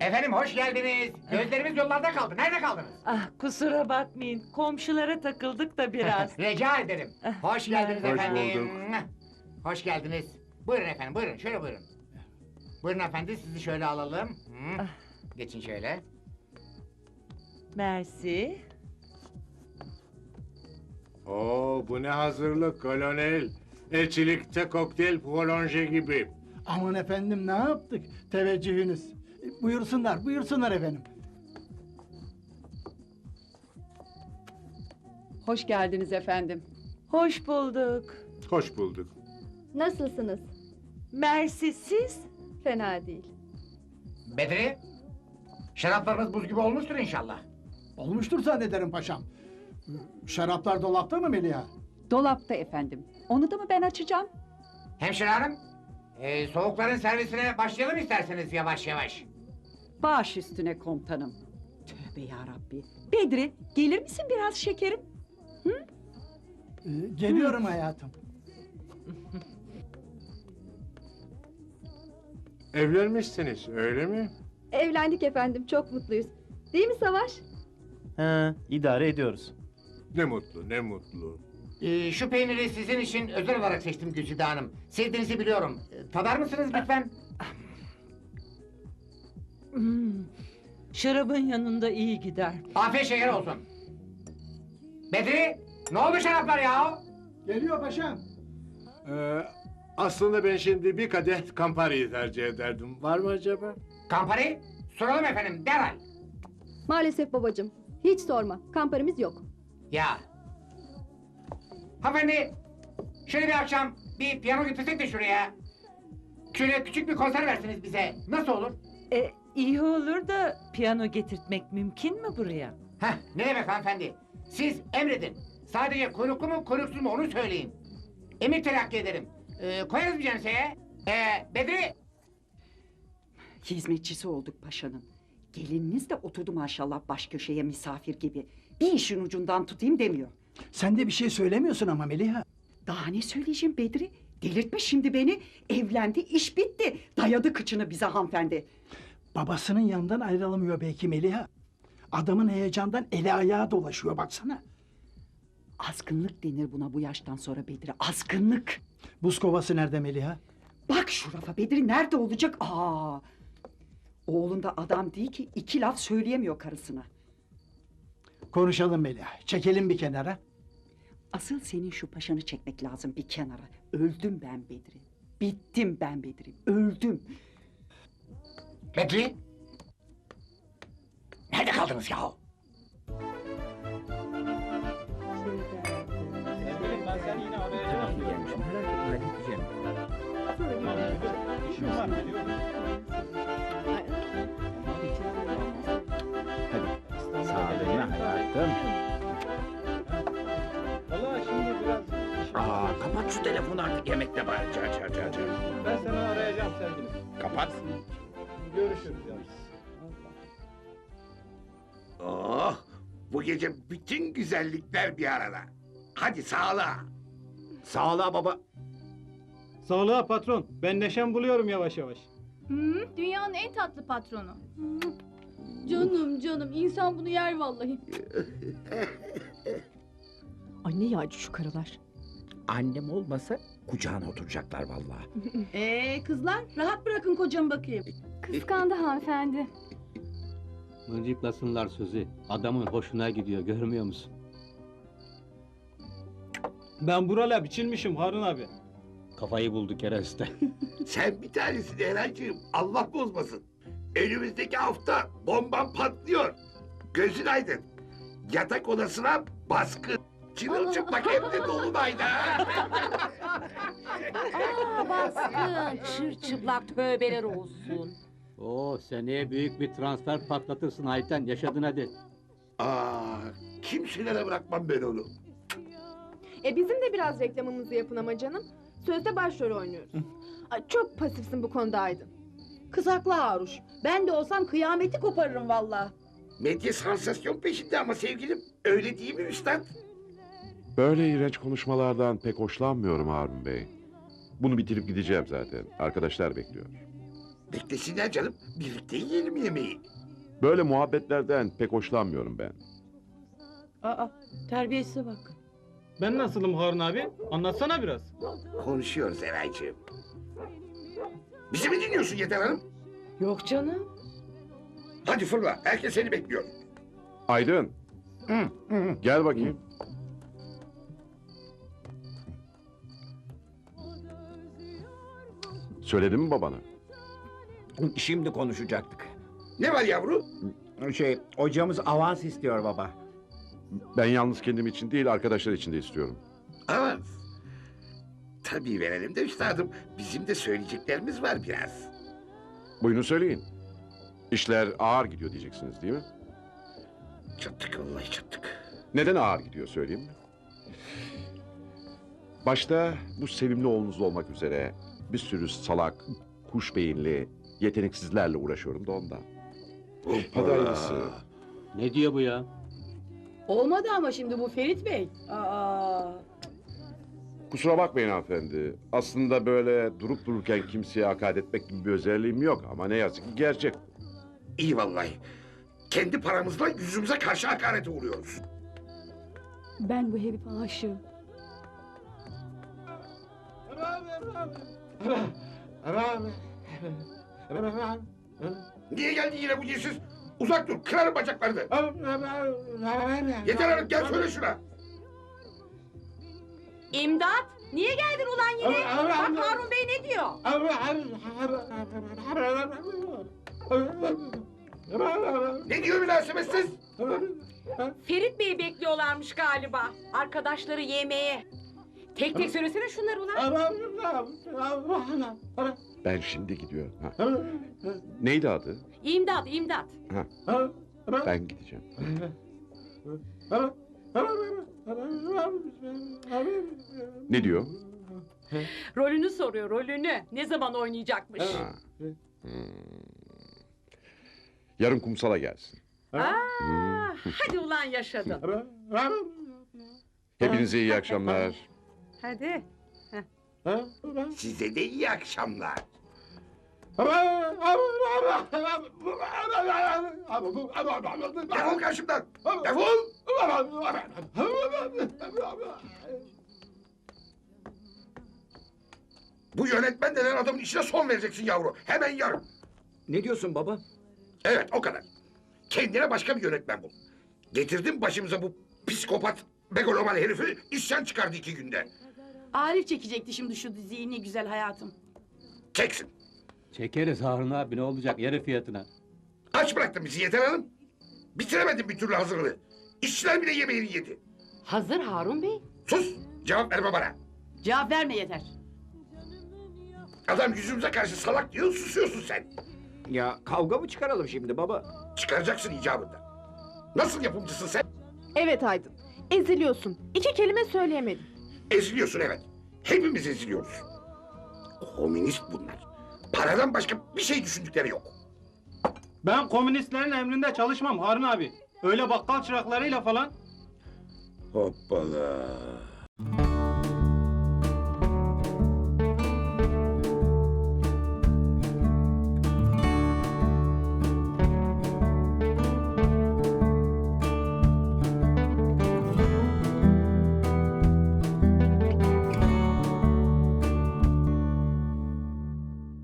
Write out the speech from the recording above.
Efendim hoş geldiniz. Gözlerimiz yollarda kaldı. Nerede kaldınız? Ah kusura bakmayın. Komşulara takıldık da biraz. Rica ederim. Hoş geldiniz Hoş efendim. bulduk. Hoş geldiniz. Buyurun efendim buyurun şöyle buyurun. Buyurun efendi sizi şöyle alalım. Hı. Ah. Geçin şöyle. Mersi. Oo bu ne hazırlık kolonel. Elçilikte kokteyl prolonje gibi. Aman efendim ne yaptık? Teveccühünüz. Buyursunlar, buyursunlar efendim. Hoş geldiniz efendim. Hoş bulduk. Hoş bulduk. Nasılsınız? Mersi siz? Fena değil. Bedri. Şaraplarınız buz gibi olmuştur inşallah. Olmuştur zannederim paşam. Şaraplar dolapta mı Meliha? Dolapta efendim. Onu da mı ben açacağım? Hemşire hanım. e, soğukların servisine başlayalım isterseniz yavaş yavaş. Baş üstüne komutanım. Tövbe ya Rabbi. Bedri gelir misin biraz şekerim? E, geliyorum hayatım. Evlenmişsiniz öyle mi? Evlendik efendim, çok mutluyuz. Değil mi Savaş? He, idare ediyoruz. Ne mutlu ne mutlu. E, şu peyniri sizin için özel olarak seçtim Güzide Hanım. Sevdiğinizi biliyorum. E, tadar mısınız lütfen? Hmm, Şarabın yanında iyi gider. Afiyet şeker olsun. Bedri, ne oldu şaraplar ya? Geliyor paşam. Ee, aslında ben şimdi bir kadeh Campari'yi tercih ederdim. Var mı acaba? Kampari, soralım efendim, derhal. Maalesef babacığım. Hiç sorma, kamparimiz yok. Ya. Hanımefendi, şöyle bir akşam bir piyano getirsek de şuraya. Şöyle küçük bir konser versiniz bize. Nasıl olur? E, iyi olur da piyano getirtmek mümkün mü buraya? Heh, ne demek hanımefendi? Siz emredin. Sadece kuyruklu mu kuyruksuz mu onu söyleyin. Emir telakki ederim. Ee, koyarız bir censeye. Ee, Bedri, Hizmetçisi olduk paşanın. Gelininiz de oturdu maşallah baş köşeye misafir gibi. Bir işin ucundan tutayım demiyor. Sen de bir şey söylemiyorsun ama Meliha. Daha ne söyleyeceğim Bedri? Delirtme şimdi beni. Evlendi, iş bitti. Dayadı kıçını bize hanımefendi. Babasının yanından ayrılamıyor belki Meliha. Adamın heyecandan eli ayağı dolaşıyor baksana. Azgınlık denir buna bu yaştan sonra Bedri. Azgınlık. Buz kovası nerede Meliha? Bak şu rafa Bedri nerede olacak? Aa! Oğlun da adam değil ki iki laf söyleyemiyor karısına. Konuşalım Meliha. Çekelim bir kenara. Asıl senin şu paşanı çekmek lazım bir kenara. Öldüm ben Bedri. Bittim ben Bedri. Öldüm. Bedri. Nerede kaldınız ya? Sağlığına hayatım. Valla şimdi biraz Aa, kapat şu telefonu artık yemekte bari. Çar çar çar çar. Ben seni arayacağım sevgilim. Kapat. Görüşürüz yalnız. Oh, bu gece bütün güzellikler bir arada. Hadi sağlığa. Sağlığa baba. Sağlığa patron. Ben neşem buluyorum yavaş yavaş. Hı, dünyanın en tatlı patronu. Canım canım, insan bunu yer vallahi. Anne yağcı şu karılar. Annem olmasa kucağına oturacaklar vallahi. Ee kızlar rahat bırakın kocamı bakayım. Kıskandı hanımefendi. Mıncıklasınlar sözü. Adamın hoşuna gidiyor görmüyor musun? Ben buralar biçilmişim Harun abi. Kafayı buldu kereste. Sen bir tanesin Eraycığım. Allah bozmasın. Önümüzdeki hafta bombam patlıyor. Gözün aydın. Yatak odasına baskın. Çırılçıplak hem de dolunayda. Aa baskın çırçıplak tövbeler olsun. Oo seneye büyük bir transfer patlatırsın Ayten yaşadın hadi. Aa, kimselere bırakmam ben onu. E bizim de biraz reklamımızı yapın ama canım. Sözde başrol oynuyoruz. Ay, çok pasifsin bu konuda Aydın. Kız haklı Haruş. Ben de olsam kıyameti koparırım valla. Medya sansasyon peşinde ama sevgilim. Öyle değil mi üstad? Böyle iğrenç konuşmalardan pek hoşlanmıyorum Harun Bey. Bunu bitirip gideceğim zaten. Arkadaşlar bekliyor. Beklesinler canım. Birlikte yiyelim yemeği. Böyle muhabbetlerden pek hoşlanmıyorum ben. Aa, terbiyesize bak. Ben nasılım Harun abi? Anlatsana biraz. Konuşuyoruz Eraycığım. Bizi mi dinliyorsun Yeter Hanım? Yok canım. Hadi fırla. Herkes seni bekliyor. Aydın, gel bakayım. Söyledin mi babana? Şimdi konuşacaktık. Ne var yavru? Şey, hocamız avans istiyor baba. Ben yalnız kendim için değil, arkadaşlar için de istiyorum. Avans. Tabii verelim de üstadım. Bizim de söyleyeceklerimiz var biraz. Buyurun söyleyin. İşler ağır gidiyor diyeceksiniz değil mi? Çattık vallahi çattık. Neden ağır gidiyor söyleyeyim mi? Başta bu sevimli oğlunuz olmak üzere bir sürü salak, kuş beyinli, yeteneksizlerle uğraşıyorum da ondan. Hadi hayırlısı. Ne diyor bu ya? Olmadı ama şimdi bu Ferit Bey. Aa. Kusura bakmayın hanımefendi. Aslında böyle durup dururken kimseye hakaret etmek gibi bir özelliğim yok ama ne yazık ki gerçek. İyi vallahi. Kendi paramızla yüzümüze karşı hakarete uğruyoruz. Ben bu herife aşığım. Niye geldin yine bu cinsiz? Uzak dur, kırarım bacaklarını. Yeter Hanım gel söyle şuna. İmdat! Niye geldin ulan yine? Bak Harun Bey ne diyor? Ne diyor münasebetsiz? Ferit Bey'i bekliyorlarmış galiba. Arkadaşları yemeğe. Tek tek söylesene şunları ulan. Ben şimdi gidiyorum. Ha. Neydi adı? İmdat, imdat. Ha. Ben gideceğim. Ne diyor? Rolünü soruyor, rolünü. Ne zaman oynayacakmış? Ha. Hmm. Yarın kumsala gelsin. Aa, hadi ulan yaşadın. Hepinize iyi akşamlar. Hadi. Size de iyi akşamlar. Defol karşımdan. Defol. Bu yönetmen denen adamın işine son vereceksin yavru. Hemen yarın. Ne diyorsun baba? Evet o kadar. Kendine başka bir yönetmen bul. Getirdim başımıza bu psikopat megaloman herifi isyan çıkardı iki günde. Arif çekecekti şimdi şu diziyi ne güzel hayatım. Çeksin. Çekeriz Harun abi ne olacak yarı fiyatına. Aç bıraktın bizi Yeter Hanım. Bitiremedim bir türlü hazırlığı. İşçiler bile yemeğini yedi. Hazır Harun Bey. Sus! Cevap verme bana. Cevap verme yeter. Adam yüzümüze karşı salak diyor, susuyorsun sen. Ya kavga mı çıkaralım şimdi baba? Çıkaracaksın icabında. Nasıl yapımcısın sen? Evet Aydın. Eziliyorsun. İki kelime söyleyemedim. Eziliyorsun evet. Hepimiz eziliyoruz. Komünist bunlar. Paradan başka bir şey düşündükleri yok. Ben komünistlerin emrinde çalışmam Harun abi. Öyle bakkal çıraklarıyla falan. Hoppala.